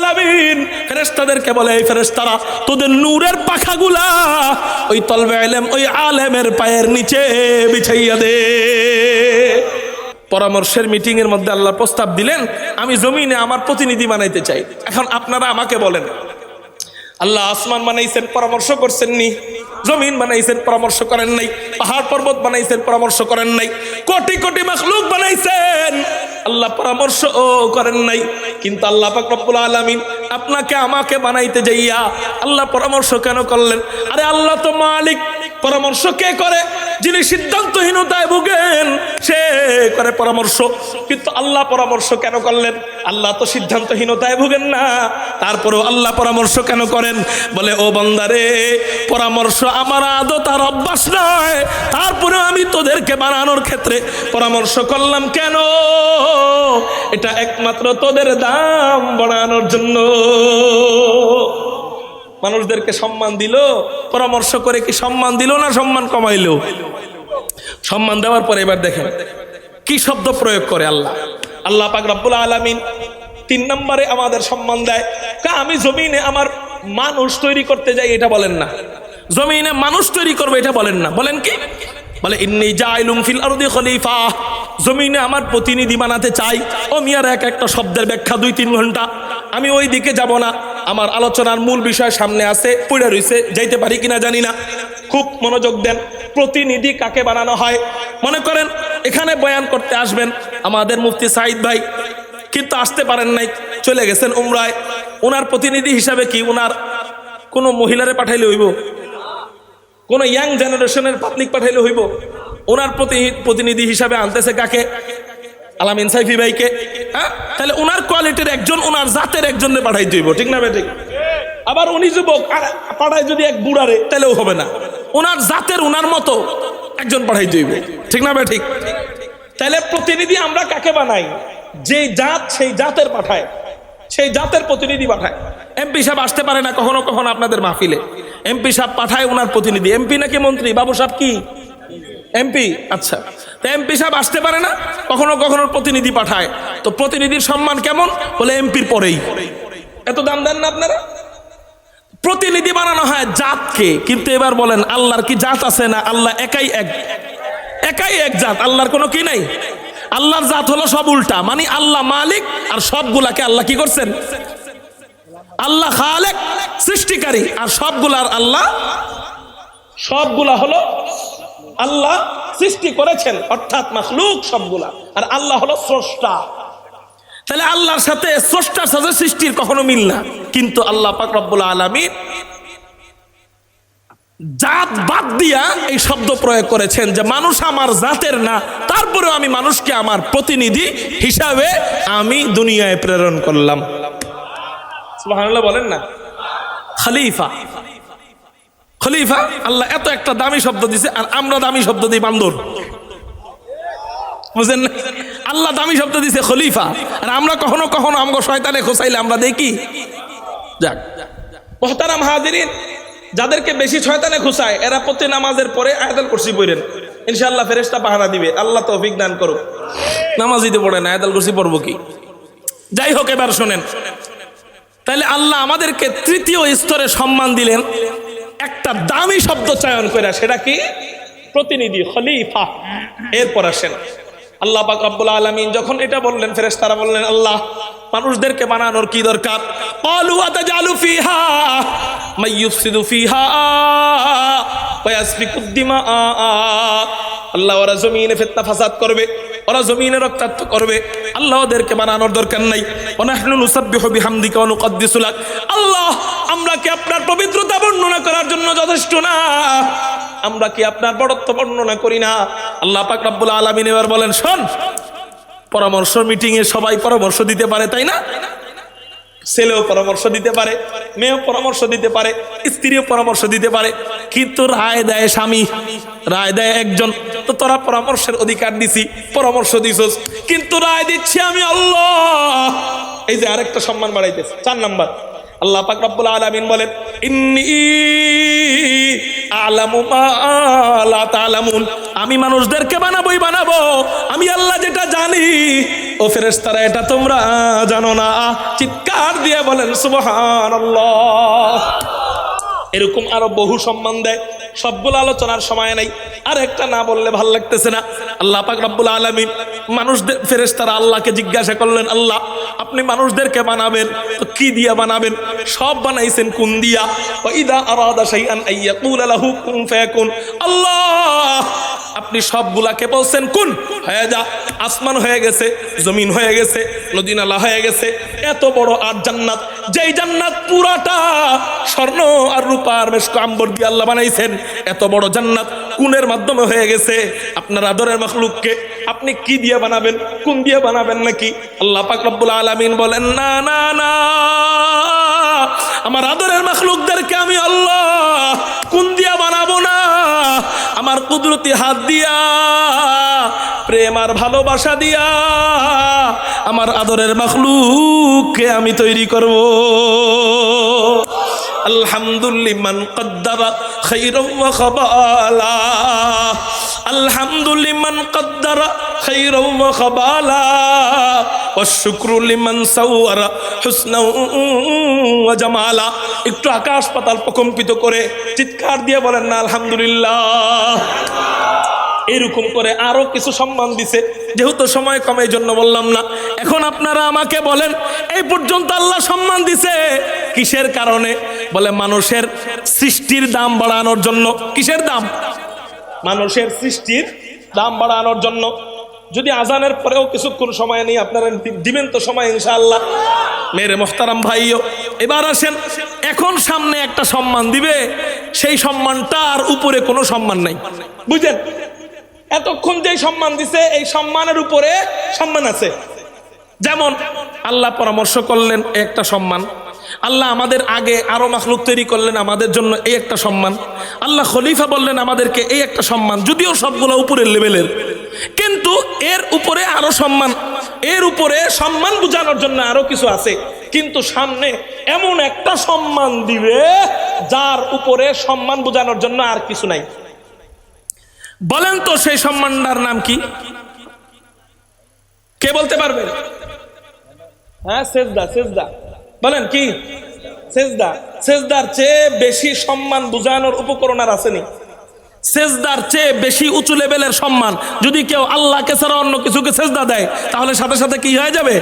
আলামিন। ফেরেশতাদেরকে বলে, এই ফেরেশতারা, তোদের নূরের পাখাগুলা ওই তলবে আলেম, ওই আলেমের পায়ের নিচে বিছাইয়া দে। পরামর্শের মিটিং এর মধ্যে আল্লাহ প্রস্তাব দিলেন, আমি জমিনে আমার প্রতিনিধি বানাইতে চাই। এখন আপনারা আমাকে বলেন। আল্লাহ আসমান বানাইছেন, পরামর্শ করছেন নি? জমিন বানাইছেন, পরামর্শ করেন নাই? পাহাড় পর্বত বানাইছেন, পরামর্শ করেন নাই? কোটি কোটি মাখলুক বানাইছেন। আল্লাহ পরামর্শ করেন নাই। কিন্তু আল্লাহ পাক রব্বুল আলামিন আপনাকে, আমাকে বানাইতে যাইয়া আল্লাহ পরামর্শ কেন করলেন? আরে আল্লাহ তো মালিক। পরামর্শ কে করে? যিনি সিদ্ধান্তহীনতায় ভুগেন, সে করে পরামর্শ। কিন্তু আল্লাহ পরামর্শ কেন করলেন? আল্লাহ তো সিদ্ধান্তহীনতায় ভুগেন না। তারপরেও আল্লাহ পরামর্শ কেন করেন বলে, ও বন্দারে, পরামর্শ আমার আদত আর অভ্যাস নয়। তারপরেও আমি তোদেরকে বানানোর ক্ষেত্রে পরামর্শ করলাম কেন? এটা একমাত্র তোদের দাম বাড়ানোর জন্য। মানুষদেরকে সম্মান দিল, পরামর্শ করে কি সম্মান দিল না সম্মান কমাইলো? সম্মান দেওয়ার পরে এবার দেখেন, কি শব্দ প্রয়োগ করে আল্লাহ? আল্লাহ পাক রব্বুল আলামিন তিন নম্বরে আমাদের সম্মান দেয় আমি জমিনে আমার মানুষ তৈরি করতে যাই এটা বলেন না। জমিনে মানুষ তৈরি করবে, এটা বলেন না। বলেন কি? বলে, ইন্নি জাইলুম ফিল খলিফা। জমিনে আমার প্রতিনিধি বানাতে চাই। ও মিয়ার এক একটা শব্দের ব্যাখ্যা দুই তিন ঘণ্টা। আমি ওই দিকে যাব না। আমার আলোচনার মূল বিষয় সামনে আছে, পড়ে রইছে, যাইতে পারি কিনা জানি না। খুব মনোযোগ দেন। প্রতিনিধি কাকে বানানো হয়? মনে করেন, এখানে বয়ান করতে আসবেন আমাদের মুফতি সাইদ ভাই, কিন্তু আসতে পারেন নাই। চলে গেছেন উমরায়। ওনার প্রতিনিধি হিসাবে কি ওনার কোনো মহিলারে পাঠাইলে হইব? কোন ইয়াং জেনারেশনের পাবলিক পাঠাইলে হইব? ওনার প্রতি প্রতিনিধি হিসাবে আনতেছে কাকে? ভাইকে। হ্যাঁ? তাহলে কোয়ালিটির একজন ওনার জাতের একজনকে পাঠাইতে হইব, ঠিক না ভাই ঠিক আবার উনি যুবক পাঠায় যদি এক বুড়ারে, তাহলেও হবে না। ওনার জাতের ওনার মতো একজন পাঠাইতে হইব, ঠিক না ঠিক তাহলে প্রতিনিধি আমরা কাকে বানাই? যে জাত, সেই জাতের পাঠায়। সেই জাতের প্রতিনিধি পাঠায়। এমপি সাহেব আসতে পারে না কখনো কখনো আপনাদের মাহফিলে। এমপি সাহেব পাঠায় ওনার প্রতিনিধি। এমপি নাকি মন্ত্রী? বাবু সাহেব কি? এমপি আচ্ছা। এমপি সাহেব আসতে পারে না, কখনো কখনো প্রতিনিধি পাঠায়। তো প্রতিনিধির সম্মান কেমন? বলে এমপির পরেই। এত দাম দেন না আপনারা? প্রতিনিধি বানানো হয় জাতকে, কিন্তু এবার বলেন, আল্লাহর কি জাত আছে না? আল্লাহ একাই এক। একাই এক জাত, আল্লাহর কোনো কি নাই? আল্লাহর জাত হলো সব উল্টা। মানে আল্লাহ মালিক আর সবগুলাকে আল্লাহ কি করছেন? আল্লাহ খালেক, সৃষ্টিকারী। আর সবগুলার আল্লাহ সবগুলা হলো আল্লাহ সৃষ্টি করেছেন, অর্থাৎ মাখলুক সবগুলা। আর আল্লাহ হলো স্রষ্টা। তাহলে আল্লাহর সাথে স্রষ্টার সাথে সৃষ্টির কখনো মিল না। কিন্তু আল্লাহ পাক রব্বুল আলামিন জাত বাদ দিয়া এই শব্দ প্রয়োগ করেছেন যে মানুষ আমার জাতের না, তারপরেও আমি মানুষকে আমার প্রতিনিধি হিসাবে আমি দুনিয়ায় প্রেরণ করলাম। বলেন না। খলিফা। খলিফা, আল্লাহ এত একটা দামি শব্দ দিছে আর আমরা দামি শব্দ দিই বান্দর। বুঝেন না? আল্লাহ দামি শব্দ দিছে খলিফা, আর আমরা কখনো কখনো আমগো শয়তানে খোসাইলে আমরা দেখি। যাক। মোহতারাম যাদেরকে বেশি শয়তানে খুসায় এরা প্রতি নামাজের পরে আয়াতুল কুরসি পড়েন। ইনশাআল্লাহ ফেরেশতা পাহারা দিবে। আল্লাহ তৌফিক দান করুক। নামাজ দিতে পড়ে না, আয়াতুল কুরসি পড়ব কি? যাই হোক, এবার শোনেন। তাহলে আল্লাহ আমাদেরকে তৃতীয় স্তরে সম্মান দিলেন। একটা দামি শব্দ চয়ন করে সেটা কি? প্রতিনিধি খলিফা। এরপর আসেন। আল্লাহ পাক রব্বুল আলামিন যখন এটা বললেন, ফেরেশতারা বললেন, আল্লাহ, মানুষদেরকে বানানোর কি দরকার? ক্বালু আতাজালু ফিহা মাই ইউফসিদু ফিহা ওয়া ইয়াসফিকুদ দিমা, আল্লাহ ওরা জমিনে ফিতনা ফাসাদ করবে, ওরা জমিনে রক্তাক্ত করবে, আল্লাহ ওদেরকে বানানোর দরকার নাই। ওনাহনু নুসাব্বিহু বিহামদিকা ওয়া নুকদ্দিসু লাক। আল্লাহ আমরা কি আপনার পবিত্রতা বর্ণনা করার জন্য যথেষ্ট না? আমরা কি আপনার বড়ত্ব বর্ণনা করি না? আল্লাহ পাক আলামিন এবার বলেন, শোন, পরামর্শ মিটিং এ সবাই পরামর্শ দিতে পারে, তাই না? ছেলেও পরামর্শ দিতে পারে, মেয়েও পরামর্শ দিতে পারে, স্ত্রীও পরামর্শ দিতে পারে, কিন্তু রায় দেয় স্বামী, রায় দেয় একজন। তো তোরা পরামর্শের অধিকার দিছি, পরামর্শ দিছস, কিন্তু রায় দিচ্ছি আমি আল্লাহ। এই যে আরেকটা সম্মান বাড়াইতেছে, চার নাম্বার। আল্লাহ পাক রব্বুল আলামিন বলেন, ইন্নি আলামু মা লা তালামুন। আমি মানুষদেরকে বানাবোই বানাবো। আমি আল্লাহ যেটা জানি, ও ফেরেশতারা এটা তোমরা জানো না। চিৎকার দিয়ে বলেন, সুবহানাল্লাহ। এরকম আরও বহু সম্মান দেয়। সবগুলো আলোচনার সময় নাই। আর একটা না বললে ভালো লাগতেছে না। আল্লাহ পাক রব্বুল আলমী মানুষদের ফেরেস তারা আল্লাহকে জিজ্ঞাসা করলেন, আল্লাহ, আপনি মানুষদেরকে বানাবেন কি দিয়া বানাবেন? সব বানাইছেন কোন দিয়া? আল্লাহ, আপনি সবগুলাকে বলছেন কোন? হয়ে যা। আসমান হয়ে গেছে, জমিন হয়ে গেছে, নদী নালা হয়ে গেছে, এত বড় আর জান্নাত। যেই জান্নাত পুরাটা স্বর্ণ আর রূপার বেশ কাম্বর দিয়ে আল্লাহ বানাইছেন, এত বড় জান্নাত কুনের মাধ্যমে হয়ে গেছে। আপনার আদরের মখলুককে আপনি কি দিয়ে বানাবেন, কোন দিয়ে বানাবেন নাকি? আল্লাহ পাক রব্বুল আলামিন বলেন, না না না, আমার আদরের মখলুকদেরকে আমি আল্লাহ কোন দিয়া বানাবো না? আমার কুদরতি হাত দিয়া, প্রেম আর ভালোবাসা দিয়া আমার আদরের মখলুককে আমি তৈরি করব। আলহামদুলিমান কদ্দারা খৈরম খবালা। আলহামদুলিমান কদ্দারা খাইরাও ওয়া খাবালা অশুক্রু একটু আকাশ পাতাল প্রকম্পিত করে চিৎকার দিয়ে বলেন, না, আলহামদুলিল্লাহ। এরকম করে আরও কিছু সম্মান দিছে। যেহেতু সময় কম এই জন্য বললাম না। এখন আপনারা আমাকে বলেন, এই পর্যন্ত আল্লাহ সম্মান দিছে? কিসের কারণে? বলে, মানুষের সৃষ্টির দাম বাড়ানোর জন্য। কিসের দাম? মানুষের সৃষ্টির দাম বাড়ানোর জন্য। যদি আজানের পরেও কিছুক্ষণ সময় নেই, আপনারা দিবেন তো সময়, ইনশাআল্লাহ। মেরে মোহতারাম ভাইও, এবার আসেন। এখন সামনে একটা সম্মান দিবে। সেই সম্মানটার উপরে কোনো সম্মান নাই। বুঝলেন? এতক্ষণ যে সম্মান দিছে, এই সম্মানের উপরে সম্মান আছে। যেমন আল্লাহ পরামর্শ করলেন, একটা সম্মান। আল্লাহ আমাদের আগে আরও মাখলুক তৈরি করলেন আমাদের জন্য এই একটা সম্মান। আল্লাহ খলিফা বললেন আমাদেরকে এই একটা সম্মান, যদিও সবগুলো উপরের লেভেলের। কিন্তু এর উপরে আরও সম্মান, এর উপরে সম্মান বোঝানোর জন্য আরও কিছু আছে। কিন্তু সামনে এমন একটা সম্মান দিবে, যার উপরে সম্মান বোঝানোর জন্য আর কিছু নাই। বলেন তো সেই সম্মানটার নাম কি? কে বলতে পারবেন হ্যাঁ সেজদা সেজদা। বলেন কি? সেজদা। সেজদার চেয়ে বেশি সম্মান বুঝানোর উপকরণ আর আসেনি। সেজদার চেয়ে বেশি উঁচু লেভেলের সম্মান। যদি কেউ আল্লাহকে ছাড়া অন্য কিছুকে সেজদা দেয়, তাহলে সাথে সাথে কি হয়ে যাবে?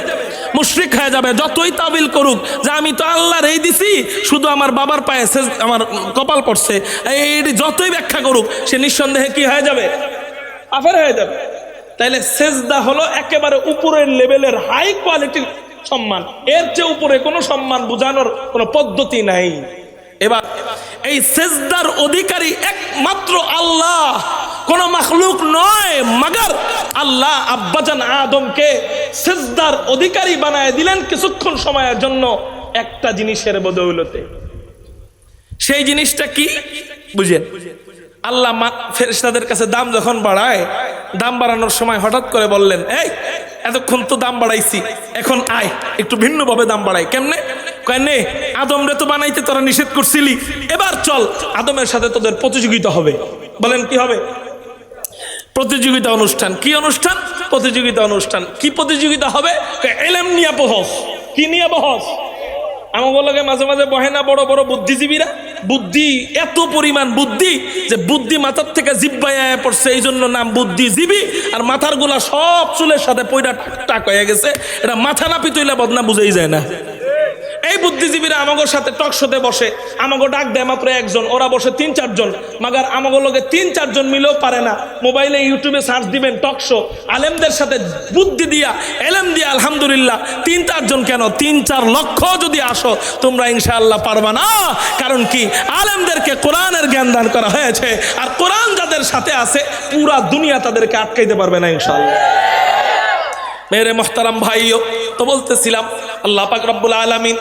মুশরিক হয়ে যাবে। যতই তাবিল করুক, যে আমি তো আল্লাহর এই দিছি, শুধু আমার বাবার পায়ে সেজ আমার কপাল পড়ছে। এই যতই ব্যাখ্যা করুক, সে নিঃসন্দেহে কি হয়ে যাবে? আফের হয়ে যাবে। তাইলে সেজদা হলো একেবারে উপরের লেভেলের হাই কোয়ালিটির সম্মান। এর চেয়ে উপরে কোনো সম্মান বোঝানোর কোনো পদ্ধতি নাই। এবার এই সেজদার অধিকারী একমাত্র আল্লাহ, কোন মাখলুক নয়, মাগার আল্লাহ আব্বাজান আদমকে সেজদার অধিকারী বানায় দিলেন কিছুক্ষণ সময়ের জন্য একটা জিনিসের বদৌলতে। সেই জিনিসটা কি? বুঝেন। আল্লাহ ফেরেশতাদের কাছে দাম যখন বাড়ায়, দাম বাড়ানোর সময় হঠাৎ করে বললেন, এই এতক্ষণ তো দাম বাড়াইছি। এখন আয়, একটু ভিন্নভাবে দাম বাড়াই। কেমনে? কেনে আদম রে তো বানাইতে তোরা নিষেধ করছিলি। এবার চল, আদমের সাথে তোদের প্রতিযোগিতা হবে। বলেন, কি হবে? প্রতিযোগিতা অনুষ্ঠান। কি অনুষ্ঠান? প্রতিযোগিতা অনুষ্ঠান। কি প্রতিযোগিতা হবে? এলেম নিয়ে বহস। কি নিয়ে বহস? আমাকে লগে মাঝে মাঝে বহে না বড় বড় বুদ্ধিজীবীরা? বুদ্ধি এত পরিমাণ বুদ্ধি যে বুদ্ধি মাথার থেকে জিব্বায় পড়ছে এই জন্য নাম বুদ্ধিজীবী, আর মাথারগুলা সব চুলের সাথে পয়টা টাক হয়ে গেছে। এটা মাথা না পিতইলা বদনা বুঝেই যায় না। এই বুদ্ধিজীবীরা আমাগো সাথে টক শোতে বসে, আমাগো ডাক দেয় মাত্র একজন, ওরা বসে তিন চারজন, মাগার আমাগো লোকে তিন চারজন মিলেও পারে না। মোবাইলে, ইউটিউবে সার্চ দিবেন টক শো, আলেমদের সাথে বুদ্ধি দিয়া, এলেম দিয়া আলহামদুলিল্লাহ, তিন চারজন কেন? তিন চার লক্ষ যদি আসো, তোমরা ইনশাআল্লাহ পারবা না। কারণ কি? আলেমদেরকে কোরআনের জ্ঞান দান করা হয়েছে, আর কোরআন যাদের সাথে আছে, পুরা দুনিয়া তাদেরকে আটকাইতে পারবে না ইনশাআল্লাহ। মেরে মোহতারাম ভাইও, তো বলতেছিলাম আল্লাহ পাক রব্বুল আলমিন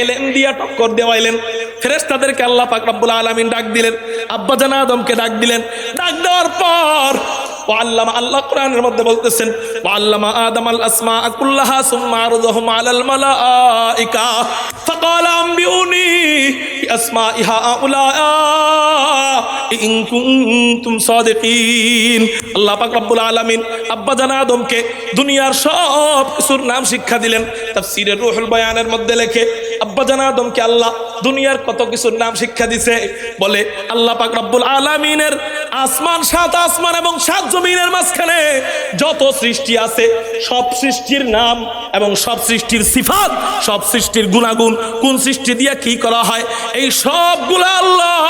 এলেন দিয়া টক্কর দেওয়াইলেন। ফেরেস তাদেরকে আল্লাহ পাক রব্বুল আলমিন ডাক দিলেন। আব্বাজান আদমকে ডাক দিলেন। ডাক দেওয়ার পর আল্লামা আল্লাহ মধ্যে বলতেছেন আল্লামা আদম আল আসমা কুল্লাহা সুম্মা আরযুহুম আলাল মালাইকা। ফাকাল, আমবিউনি বিআসমাইহা আউলা ইন কুনতুম সাদিকিন। আল্লাহ পাক আলামিন আব্বা জানা আদমকে দুনিয়ার সব কিছুর নাম শিক্ষা দিলেন। তাফসীরের রুহুল বয়ানের মধ্যে লেখে, আব্বা জানা আদমকে আল্লাহ দুনিয়ার কত কিছুর নাম শিক্ষা দিছে? বলে, আল্লাহ পাক রব্বুল আলামিনের আসমান, সাত আসমান এবং সাত জমিনের মাঝখানে যত সৃষ্টি আছে, সব সৃষ্টির নাম এবং সব সৃষ্টির সিফাত, সব সৃষ্টির গুণাগুণ, কোন সৃষ্টি দিয়ে কি করা হয়, এই সবগুলো আল্লাহ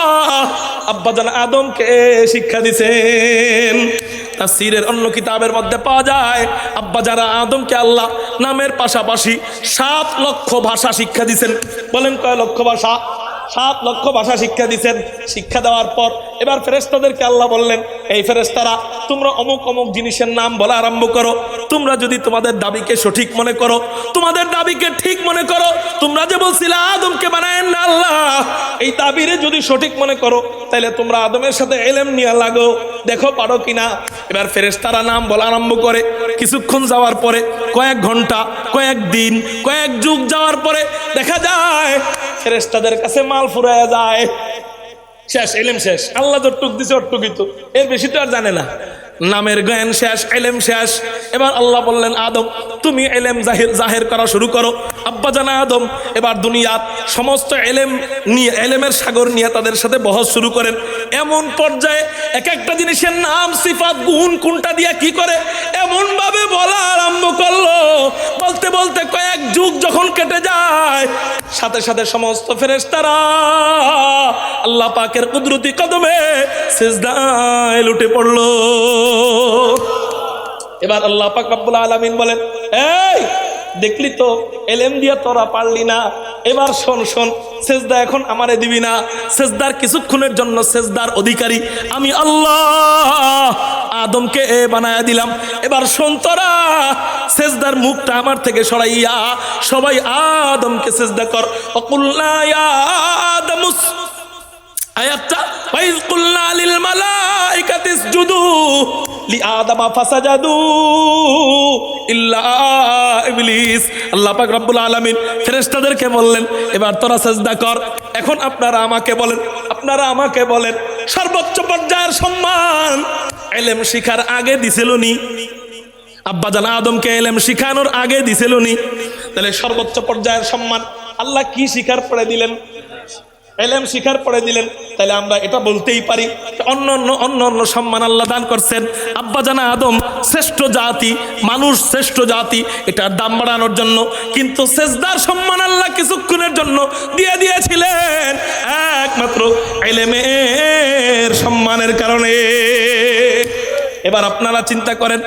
আব্বাজান আদমকে শিক্ষা দিছেন। তাফসীরের অন্য কিতাবের মধ্যে পাওয়া যায় আব্বা যারা আদমকে আল্লাহ নামের পাশাপাশি সাত লক্ষ ভাষা শিক্ষা দিছেন। বলেন কয় লক্ষ ভাষা? সাত লক্ষ ভাষা শিক্ষা দিচ্ছেন শিক্ষা দেওয়ার পর এবার ফেরেস্তাদেরকে আল্লাহ বললেন, এই ফেরেস্তারা তোমরা অমুক অমুক জিনিসের নাম বলা আরম্ভ করো। তোমরা যদি তোমাদের দাবিকে সঠিক মনে করো, তোমাদের দাবিকে ঠিক মনে করো, তোমরা যে বলছিলে আদমকে বানায়েন না আল্লাহ, এই দাবিরে যদি সঠিক মনে করো তাহলে তোমরা আদমের সাথে এলেম নিয়ে লাগো। দেখো পারো কিনা? এবার ফেরেস্তারা নাম বলা আরম্ভ করে। কিছুক্ষণ যাওয়ার পরে, কয়েক ঘণ্টা, কয়েক দিন, কয়েক যুগ যাওয়ার পরে দেখা যায় ফেরেস্তাদের কাছে মাল ফুরাইয়া যায়। শেষ, এলেম শেষ। আল্লাহ যতটুক দিছে অটুকুই তো। এর বেশি তো আর জানে না। নামের জ্ঞান শেষ, এলেম শেষ। এবার আল্লাহ বললেন, আদম, তুমি এলেম জাহির, জাহের করা শুরু করো। আব্বা জানা আদম, এবার দুনিয়ার সমস্ত এলেম নিয়ে, এলেমের সাগর নিয়ে তাদের সাথে বহস শুরু করেন। এমন পর্যায়ে এক একটা জিনিসের নাম, সিফাত, গুণ কোনটা দিয়ে কি করে? এমন ভাবে বলা আরম্ভ করল। বলতে বলতে কয়েক যুগ যখন কেটে যায়, সাথে সাথে সমস্ত ফেরেস্তারা আল্লাহ পাকের কুদরতি কদমে সেজদায় লুটে পড়ল। এবার আল্লাহ পাক রব্বুল আলামিন বলেন, এই দেখলি তো, এলেম দিয়া তোরা পারলি না। এবার শোন শোন, সেজদা এখন আমারে দিবি না। সেজদার কিছুক্ষণের জন্য সেজদার অধিকারী আমি আল্লাহ আদমকে এ বানায়া দিলাম। এবার শোন তোরা, সেজদার মুখটা আমার থেকে সরাইয়া সবাই আদমকে সেজদা কর। অকুল্লা আদমুস। ইল্লা বললেন, এবার কর। এখন আপনারা আমাকে বলেন, আপনারা আমাকে বলেন, সর্বোচ্চ পর্যায়ের সম্মান এলেম শিখার আগে দিছিল আব্বা জান আদমকে এলেম শিখানোর আগে দিছিল নি তাহলে সর্বোচ্চ পর্যায়ের সম্মান আল্লাহ কি শিখার পরে দিলেন? এলেম শিখার পরে দিলেন তাহলে আমরা এটা বলতেই পারি। অন্য অন্য অন্য অন্য সম্মান আল্লাহ দান করছেন। আব্বা জানা আদম শ্রেষ্ঠ জাতি, মানুষ শ্রেষ্ঠ জাতি এটার দাম বাড়ানোর জন্য। কিন্তু সেজদার সম্মান আল্লাহ কিছুক্ষণের জন্য দিয়ে দিয়েছিলেন। একমাত্র এলেমের সম্মানের কারণে। এবার আপনারা চিন্তা করেন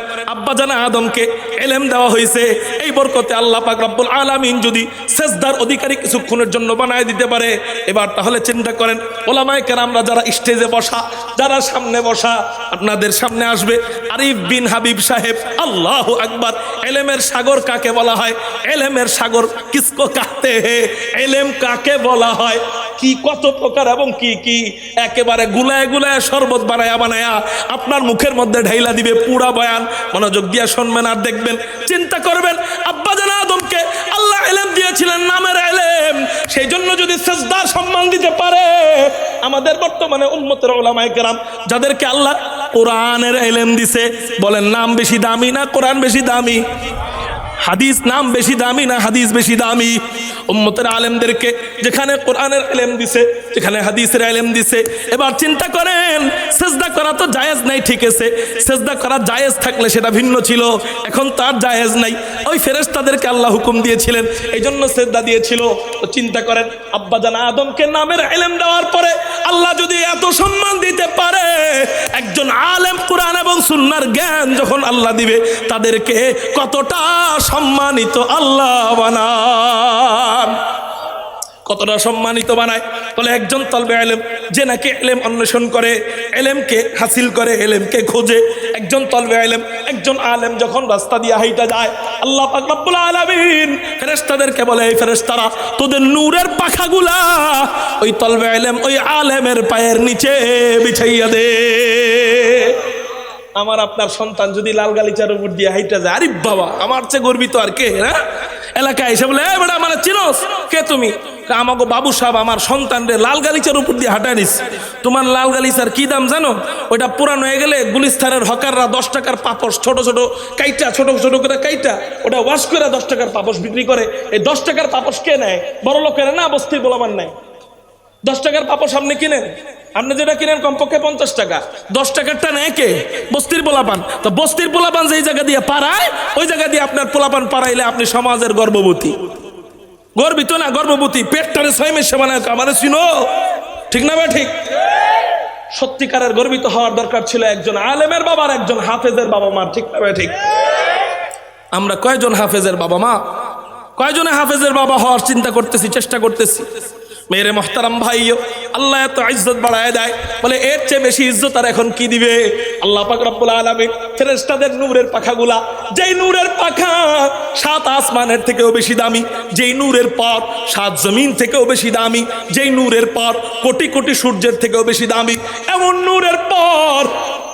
আব্বা জানা আদমকে এলেম দেওয়া হয়েছে। এই বরকতে আল্লাহ পাক রব্বুল আলামিন যদি সেজদার অধিকারী কিছুক্ষণের জন্য বানায় দিতে পারে, এবার তাহলে চিন্তা করেন, ওলামায় কেরামরা যারা স্টেজে বসা, যারা সামনে বসা, আপনাদের সামনে আসবে, আরিফ বিন হাবিব সাহেব, আল্লাহ আকবার, এলেমের সাগর কাকে বলা হয়? এলেমের সাগর কিসকো কাতে হে, এলেম কাকে বলা হয়? কি কত প্রকার এবং কি কি একেবারে গুলায় গুলায় শরবত বানায়া বানায়া আপনার মুখের মধ্যে ঢাইলা দিবে, পুরা বয়ান। মনোযোগ দিয়ে শুনবেন আর দেখবেন। চিন্তা করবেন, আব্বা জানা আদমকে আল্লাহ এলেম দিয়েছিলেন, নামের এলেম। সেই জন্য যদি সেজদার সম্মান দিতে পারে, আমাদের বর্তমানে উম্মতের ওলামায়ে কেরাম যাদেরকে আল্লাহ কোরআনের এলেম দিছে, বলেন, নাম বেশি দামি না কোরআন বেশি দামি? হাদিস নাম বেশি দামি না হাদিস বেশি দামি? উম্মতের আলেমদেরকে যেখানে কোরআনের এলেম দিছে, যেখানে হাদিসের এলেম দিছে। এবার চিন্তা করেন, সেজদা করা তো জায়েজ নাই, ঠিক আছে। সেজদা করা জায়েজ থাকলে সেটা ভিন্ন ছিল, এখন তার জায়েজ নাই। ওই ফেরেশতাদেরকে আল্লাহ হুকুম দিয়েছিলেন এই জন্য সেজদা দিয়েছিল। চিন্তা করেন, আব্বা জানা আদমকে নামের এলেম দেওয়ার পরে আল্লাহ যদি এত সম্মান দিতে পারে, একজন আলেম কোরআন এবং সুন্নার জ্ঞান যখন আল্লাহ দিবে, তাদেরকে কতটা সম্মানিত আল্লাহ বানান। কতটা সম্মানিত বানায়? বলে একজন তলবে এলেম, যে নাকি এলেম অন্বেষণ করে, এলেমকে হাসিল করে, এলেমকে খোঁজে। একজন তলবে এলেম, একজন আলেম যখন রাস্তা দিয়ে হাইটা যায়, আল্লাহ আলামিন ফেরেশতাদেরকে বলে, এই ফেরেশতারা, তোদের নূরের পাখাগুলা ওই তলবে এলেম, ওই আলেমের পায়ের নিচে বিছাইয়া দে। আমার আপনার সন্তান যদি লাল গালিচার উপর দিয়ে হাইটা যায়, আরে বাবা, আমার চেয়ে গর্বিত আর কে হ্যাঁ এলাকায় এসে বলে বেটা, আমার চিনোস? কে তুমি? আমাকে বাবু সাহেব আমার সন্তানরে লাল গালিচার উপর দিয়ে হাঁটায় নিস তোমার লাল গালিচার কি দাম জানো? ওইটা পুরান হয়ে গেলে গুলিস্তানের হকাররা দশ টাকার পাপস ছোট ছোট কাইটা, ছোট ছোট করে কাইটা, ওটা ওয়াশ করে দশ টাকার পাপস বিক্রি করে। এই দশ টাকার পাপস কে নেয়? বড় লোকেরা না, বস্তির বলবার নেয়? দশ টাকার পাপস আপনি কিনেন? আপনি যেটা কিনেন কমপক্ষে পঞ্চাশ টাকা। দশ টাকারটা নেয় কে? বস্তির পোলাপান। তো বস্তির পোলাপান যেই জায়গা দিয়ে পাড়ায়, ওই জায়গা দিয়ে আপনার পোলাপান পাড়াইলে আপনি সমাজের গর্ভবতী। গর্বিত না গর্ভবতী? পেটটারে ছয় মেসে সেবা বানায় আমারে চিনো? ঠিক না ভাই ঠিক? সত্যিকারের গর্বিত হওয়ার দরকার ছিল একজন আলেমের বাবার, একজন হাফেজের বাবা মার। ঠিক না ভাই ঠিক? আমরা কয়জন হাফেজের বাবা মা? কয়জনে হাফেজের বাবা হওয়ার চিন্তা করতেছি, চেষ্টা করতেছি? মেরে মোহতারাম ভাইও, আল্লাহ এত ইজ্জত বাড়ায় দেয়। বলে, এর চেয়ে বেশি ইজ্জত আর এখন কি দিবে? আল্লাহ পাক রব্বুল আলামিন ফেরেশতাদের নূরের পাখাগুলা, যেই নূরের পাখা সাত আসমানের থেকেও বেশি দামি, যেই নূরের পর সাত জমিন থেকেও বেশি দামি, যেই নূরের পর কোটি কোটি সূর্যের থেকেও বেশি দামি, এমন নূরের পর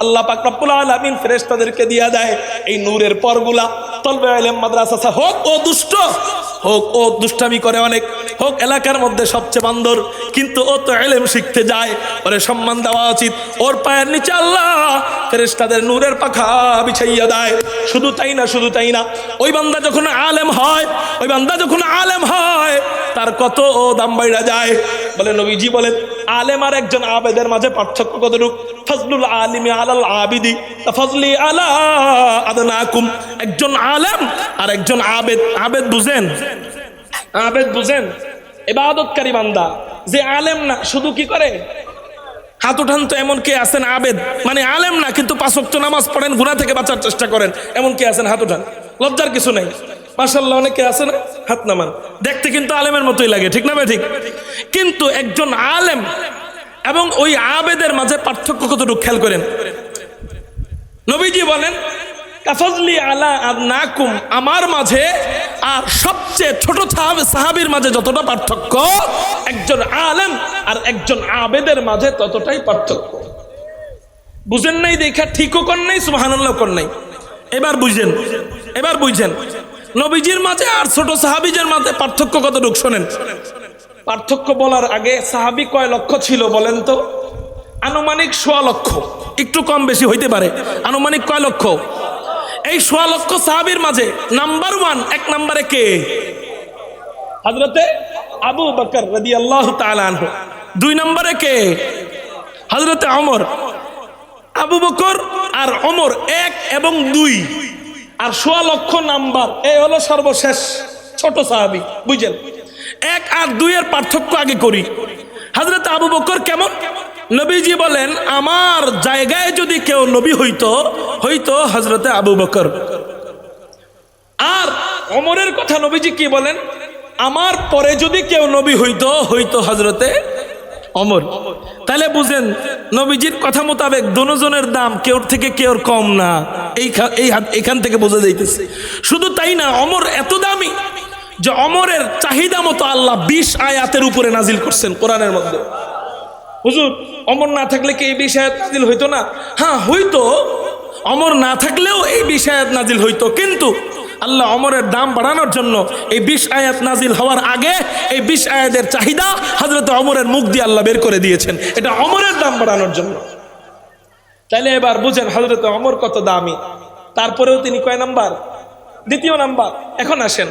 আল্লাহ পাক রব্বুল আলামিন ফেরেশতাদেরকে দিয়া দেয়। এই নূরের পরগুলা তলবে আলেম মাদ্রাসা হোক ও দুষ্ট, হোক ও দুষ্টামি করে অনেক হোক এলাকার মধ্যে সবচেয়ে বান্দর, কিন্তু ও তো এলেম শিখতে যায়। ওরে সম্মান দেওয়া উচিত। ওর পায়ের নিচে আল্লাহ ফেরেশতাদের নূরের পাখা বিছাইয়া দেয়। শুধু তাই না, শুধু তাই না, ওই বান্দা যখন আলেম হয়, ওই বান্দা যখন আলেম হয়, তার কত ও দাম বাইরা যায়। বলে নবীজি বলেন, আলেম আর একজন আবেদের মাঝে পার্থক্য কতটুক? ফজলুল আলিমি আলাল আবিদি ফজলি আলা আদনাকুম। একজন আলেম আর একজন আবেদ। আবেদ বুঝেন? আবেদ বুঝেন? এবাদতকারী বান্দা। যে আলেম না, শুধু কি করে? হাত উঠান তো এমন কে আছেন আবেদ। মানে আলেম না, কিন্তু পাঁচক্ত নামাজ পড়েন গুণা থেকে বাঁচার চেষ্টা করেন। এমন কে আছেন? হাত উঠান। লজ্জার কিছু নেই। মাসাল্লাহ অনেকে আছে না? হাত নামান। দেখতে কিন্তু আলেমের মতোই লাগে, ঠিক না ভাই? ঠিক। কিন্তু একজন আলেম এবং ওই আবেদের মাঝে পার্থক্য কতটুকু খেয়াল করেন? নবীজি বলেন কাফজলি আলা আর নাকুম আমার মাঝে আর সবচেয়ে ছোট সাহাবি- সাহাবীর মাঝে যতটা পার্থক্য, একজন আলেম আর একজন আবেদের মাঝে ততটাই পার্থক্য। বুঝেন নাই দেখা, ঠিকও কর নাই সুবহানাল্লাহ কর নাই। এবার বুঝেন এবার বুঝেন, নবীজির মাঝে আর ছোট সাহাবিজের মাঝে পার্থক্য কতটুকু? শোনেন, পার্থক্য বলার আগে সাহাবি কয় লক্ষ ছিল বলেন তো? আনুমানিক সোয়া লক্ষ, একটু কম বেশি হইতে পারে। আনুমানিক কয় লক্ষ? এই সোয়া লক্ষ সাহাবির মাঝে নাম্বার ওয়ান, এক নাম্বারে কে? হজরতে আবু বকর রদি আল্লাহ দুই নম্বরে কে? হজরতে অমর আবু বকর আর অমর এক এবং দুই। আর সোয়া লক্ষ নাম্বার, এই হলো সর্বশেষ ছোট সাহাবি, বুঝলেন? এক আর দুইয়ের পার্থক্য আগে করি। হজরত আবু বকর কেমন? নবীজি বলেন, আমার জায়গায় যদি কেউ নবী হইতো হইতো হজরতে আবু বকর। আর অমরের কথা নবীজি কি বলেন? আমার পরে যদি কেউ নবী হইতো হইতো হজরতে অমর তাহলে বুঝেন, নবীজির কথা মোতাবেক দনোজনের দাম কেউর থেকে কেউর কম না। এই এখান থেকে বোঝা যাইতেছে। শুধু তাই না অমর এত দামি যে অমরের চাহিদা মতো আল্লাহ বিশ আয়াতের উপরে নাজিল করছেন কোরআনের মধ্যে। হুজুর, অমর না থাকলে কি এই বিশ আয়াত নাজিল হইতো না? হ্যাঁ হইতো। অমর না থাকলেও এই বিশ আয়াত নাজিল হইতো। কিন্তু আল্লাহ অমরের দাম বাড়ানোর জন্য এই বিশ আয়াত নাজিল হওয়ার আগে এই বিশ আয়াতের চাহিদা হজরত অমরের মুখ দিয়ে আল্লাহ বের করে দিয়েছেন। এটা অমরের দাম বাড়ানোর জন্য। তাইলে এবার বুঝেন হজরত অমর কত দামি। তারপরেও তিনি কয় নাম্বার? দ্বিতীয় নাম্বার। এখন আসেন।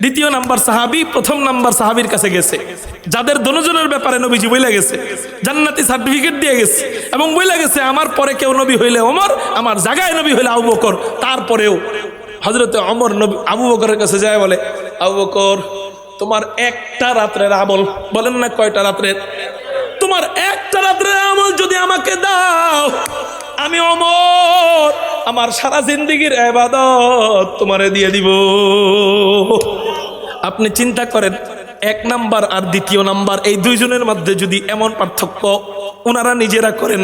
দ্বিতীয় নাম্বার সাহাবি প্রথম নাম্বার সাহাবির কাছে গেছে। যাদের দনোজনের ব্যাপারে নবীজি বইলে গেছে, জান্নাতি সার্টিফিকেট দিয়ে গেছে এবং বইলে গেছে, আমার পরে কেউ নবী হইলে অমর আমার জায়গায় নবী হইলে আবু বকর। তারপরেও হজরতে অমর নবী, আবু বকরের কাছে যায় বলে, আবু বকর, তোমার একটা রাত্রের আমল। বলেন না কয়টা রাত্রের? তোমার একটা রাত্রের আমল যদি আমাকে দাও, আমি অমর আমার সারা জিন্দিগির এবাদত তোমারে দিয়ে দিব। আপনি চিন্তা করেন, এক নাম্বার আর দ্বিতীয় নাম্বার, এই দুইজনের মধ্যে যদি এমন পার্থক্য ওনারা নিজেরা করেন,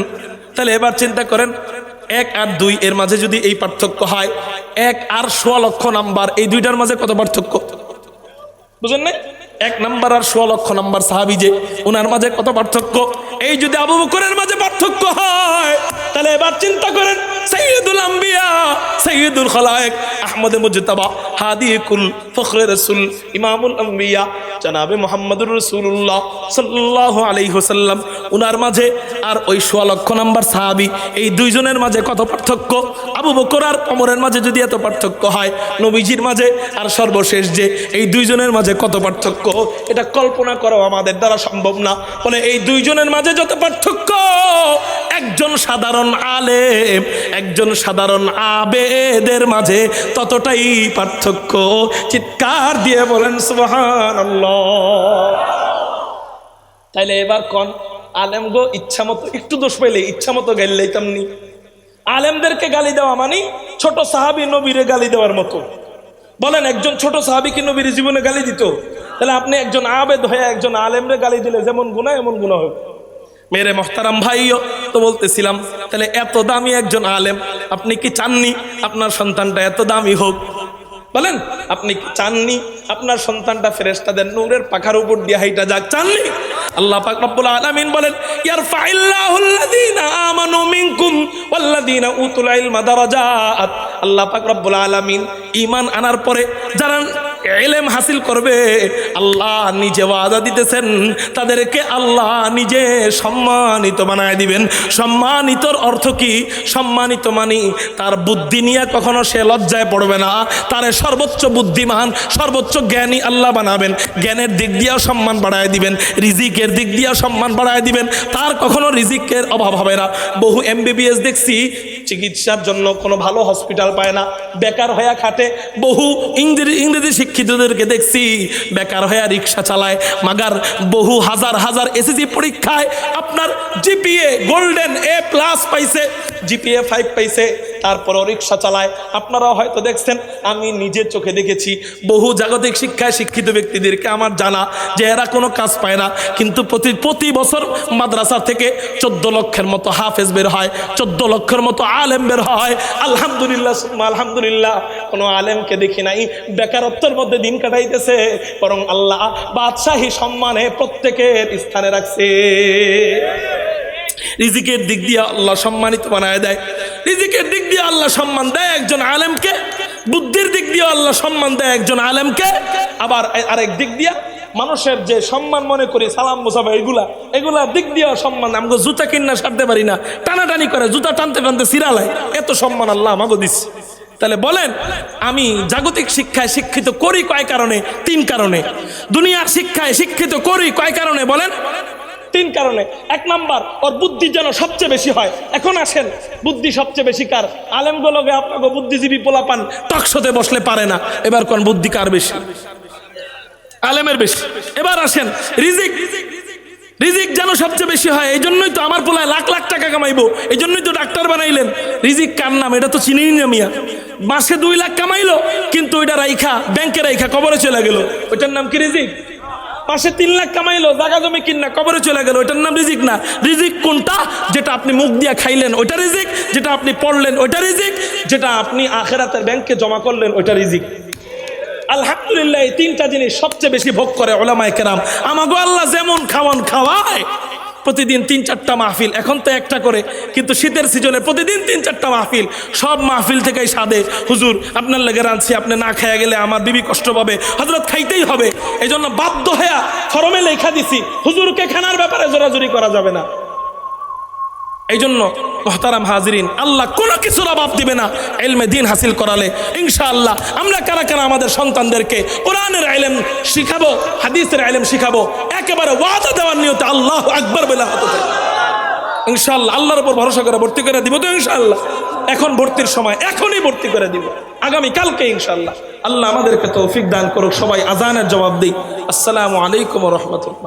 তাহলে এবার চিন্তা করেন, এক আর দুই এর মাঝে যদি এই পার্থক্য হয়, এক আর সোয়া লক্ষ নাম্বার, এই দুইটার মাঝে কত পার্থক্য? বুঝলেন না এক নাম্বার আর ষোলো লক্ষ নাম্বার সাহাবি যে ওনার মাঝে কত পার্থক্য? এই যদি আবু বকরের মাঝে পার্থক্য হয়, তাহলে এবার চিন্তা করেন সৈয়দুল আম্বিয়া সৈয়দুল খলায়েক, আহমদ মুজতাবা, হাদিকুল ফখরে রসুল, ইমামুল আম্বিয়া, জানাবে মোহাম্মদুর রসুল্লাহ সাল্লাহ আলাইহি হোসাল্লাম উনার মাঝে আর ওই সোয়া লক্ষ নাম্বার সাহাবি, এই দুইজনের মাঝে কত পার্থক্য? আবু বকর আর অমরের মাঝে যদি এত পার্থক্য হয়, নবীজির মাঝে আর সর্বশেষ যে এই দুইজনের মাঝে কত পার্থক্য, এটা কল্পনা করাও আমাদের দ্বারা সম্ভব না। ফলে এই দুইজনের মাঝে যত পার্থক্য, একজন সাধারণ আলেম, একজন সাধারণ আবেদের মাঝে ততটাই পার্থক্য। চিৎকার দিয়ে বলেন সুবহান তাইলে এবার কন? আলেম গো ইচ্ছা মতো একটু দোষ পাইলে ইচ্ছা মতো গাইলেই তেমনি আলেমদেরকে গালি দেওয়া মানে ছোট সাহাবি নবীরে গালি দেওয়ার মতো। বলেন, একজন ছোট সাহাবি কি নবীর জীবনে গালি দিত? তাহলে আপনি একজন আবেদ হয়ে একজন আলেমরে গালি দিলে যেমন গুণা এমন গুণা হবে। মেরে মহতারাম ভাইও তো বলতেছিলাম, তাহলে এত দামি একজন আলেম, আপনি কি চাননি? আপনার সন্তানটা এত দামি হোক। বলেন, আপনি চাননি, আপনার সন্তানটা ফেরেস্তাদের নূরের পাখার উপর দিয়ে হাইটা যাক, চাননি? আল্লাহ পাক রব্বুল আলামিন বলেন ইয়ার ইয়ারফাইল্লাহুল্লাযীনা আমানু মিনকুম ওয়াল্লাযীনা উতুল ইলমা দারাজাত আল্লাহ পাক রব্বুল আলামিন ঈমান আনার পরে যারা এলেম হাসিল করবে। আল্লাহ নিজে ওয়াদা দিতেছেন, তাদেরকে আল্লাহ নিজে সম্মানিত বানায় দিবেন। সম্মানিতর অর্থ কি? সম্মানিত মানি তার বুদ্ধি নিয়ে কখনো সে লজ্জায় পড়বে না। তার সর্বোচ্চ বুদ্ধিমান, সর্বোচ্চ জ্ঞানী আল্লাহ বানাবেন। জ্ঞানের দিক দিয়েও সম্মান বাড়ায় দিবেন, রিজিকের দিক দিয়েও সম্মান বাড়ায় দিবেন। তার কখনো রিজিকের অভাব হবে না। বহু এমবিবিএস দেখছি চিকিৎসার জন্য কোনো ভালো হসপিটাল পায় না। বেকার হয়ে খাটে বহু ইংরেজি ইংরেজি শিক্ষিতদেরকে দেখছি, বেকার হয়ে রিক্সা চালায়। মাগার বহু হাজার হাজার এসএসসি পরীক্ষায় আপনার জিপিএ গোল্ডেন এ প্লাস পাইছে জিপিএ ফাইভ পাইছে। তারপরও রিক্সা চালায়। আপনারাও হয়তো দেখছেন, আমি নিজের চোখে দেখেছি, বহু জাগতিক শিক্ষায় শিক্ষিত ব্যক্তিদেরকে আমার জানা যে এরা কোনো কাজ পায় না। কিন্তু প্রতি প্রতি বছর মাদ্রাসা থেকে চোদ্দ লক্ষের মতো হাফেজ বের হয়, চোদ্দ লক্ষের মতো আলেম বের হয়। আলহামদুলিল্লাহ আলহামদুলিল্লাহ, কোনো আলেমকে দেখি নাই। বেকারত্বের মধ্যে দিন কাটাইতেছে, বরং আল্লাহ বাদশাহী সম্মানে প্রত্যেকের স্থানে রাখছে। রিজিকের দিক দিয়ে আল্লাহ সম্মানিত বানায় দেয়। রিজিকের দিক দিয়ে আল্লাহ সম্মান দেয় একজন আলেমকে, বুদ্ধির দিক দিয়ে আল্লাহ সম্মান দেয় একজন আলেমকে, আবার আরেক দিক দিয়া মানুষের যে সম্মান মনে করি, সালাম, মুসাফা, এগুলা এগুলা দিক দিয়ে সম্মান। আমাকে জুতা কিনা সারতে পারি না, টানাটানি করে, জুতা টানতে টানতে সিরালায়, এত সম্মান আল্লাহ আমাকে দিচ্ছে তাহলে বলেন, আমি জাগতিক শিক্ষায় শিক্ষিত করি কয় কারণে? তিন কারণে। দুনিয়ার শিক্ষায় শিক্ষিত করি কয় কারণে? বলেন। তিন কারণে। এক নাম্বার, ওর বুদ্ধি যেন সবচেয়ে বেশি হয়। এখন আসেন, বুদ্ধি সবচেয়ে বেশি কার? আলেমগুলোকে আপনাকে বুদ্ধিজীবী পোলাপান টকশোতে বসলে পারে না। এবার কোন বুদ্ধি কার বেশি? আলেমের বেশি। এবার আসেন, রিজিক। রিজিক যেন সবচেয়ে বেশি হয়, এই জন্যই তো আমার পোলায় লাখ লাখ টাকা কামাইবো। এই জন্যই তো ডাক্তার বানাইলেন। রিজিক কার নাম? এটা তো চিনি না মিয়া মাসে দুই লাখ কামাইলো, কিন্তু ওইটা রাইখা, ব্যাংকে রাইখা, কবরে চলে গেল। ওইটার নাম কি রিজিক? মাসে তিন লাখ কামাইলো, জাগা জমি কিনা কবরে চলে গেল, ওইটার নাম রিজিক না। রিজিক কোনটা? যেটা আপনি মুখ দিয়া খাইলেন, ওইটা রিজিক। যেটা আপনি পড়লেন, ওইটা রিজিক। যেটা আপনি আখেরাতের ব্যাংকে জমা করলেন, ওইটা রিজিক। আলহামদুলিল্লাহ, এই তিনটা জিনিস সবচেয়ে বেশি ভোগ করে ওলামায় কেরাম। আমাগো আল্লাহ যেমন খাওয়ান খাওয়ায় প্রতিদিন তিন চারটা মাহফিল, এখন তো একটা করে, কিন্তু শীতের সিজনে প্রতিদিন তিন চারটা মাহফিল, সব মাহফিল থেকেই সাদে, হুজুর, আপনার লেগে রাঁধছি, আপনি না খেয়ে গেলে আমার বিবি কষ্ট পাবে হজরত খাইতেই হবে। এই জন্য বাধ্য হয়ে ফরমে লেখা দিছি, হুজুরকে খানার ব্যাপারে জোরাজুরি করা যাবে না। এই জন্য মহতারাম হাজরিন, আল্লাহ কোনো কিছুর অভাব দিবে না। এলমে দিন হাসিল করালে ইনশাআল্লাহ আমরা কারা কারা আমাদের সন্তানদেরকে কোরআনের আইলেম শিখাবো, হাদিসের আইলেম শিখাবো, একেবারে ওয়াদা দেওয়ার নিয়তে আল্লাহ আকবর বেলা হতে ইনশাআল্লাহ আল্লাহর উপর ভরসা করে ভর্তি করে দিব তো ইনশাআল্লাহ। এখন ভর্তির সময়, এখনই ভর্তি করে দিব। আগামী কালকে ইনশাআল্লাহ। আল্লাহ আমাদেরকে তৌফিক দান করুক, সবাই আজানের জবাব দিই আসসালামু আলাইকুম রহমতুল্লাহ।